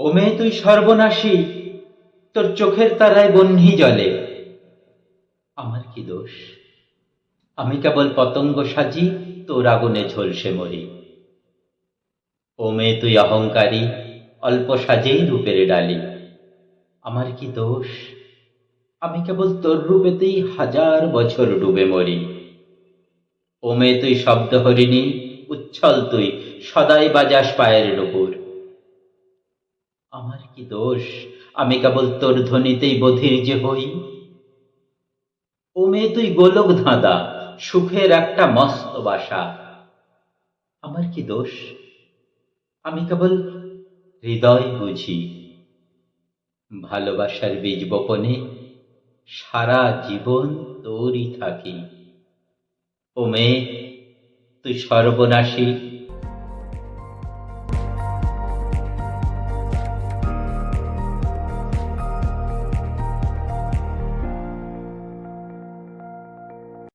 ও মেয়ে তুই সর্বনাশী, তোর চোখের তারায় বহ্নি জলে। আমার কি দোষ? আমি কেবল পতঙ্গ সাজি, তোর আগুনে ঝলসে মরি। ও মেয়ে তুই অহংকারী, অল্প সাজেই রূপের ডালি। আমার কি দোষ? আমি কেবল তোর রূপেতেই হাজার বছর ডুবে মরি। ও মেয়ে তুই শব্দ হরিণী উচ্ছল তুই, সদাই বাজাস পায়ের নুপুর। আমার কি দোষ? আমি কেবল তোর ধ্বনিতেই বধির যে হই। ও মেয়ে তুই গোলক ধাঁধা, সুখের একটা মস্ত বাসা। আমার কি দোষ? আমি কেবল হৃদয় বুঝি। ভালোবাসার বীজ বপনে সারা জীবন তোরই থাকি। ও মেয়ে, তুই সর্বনাশী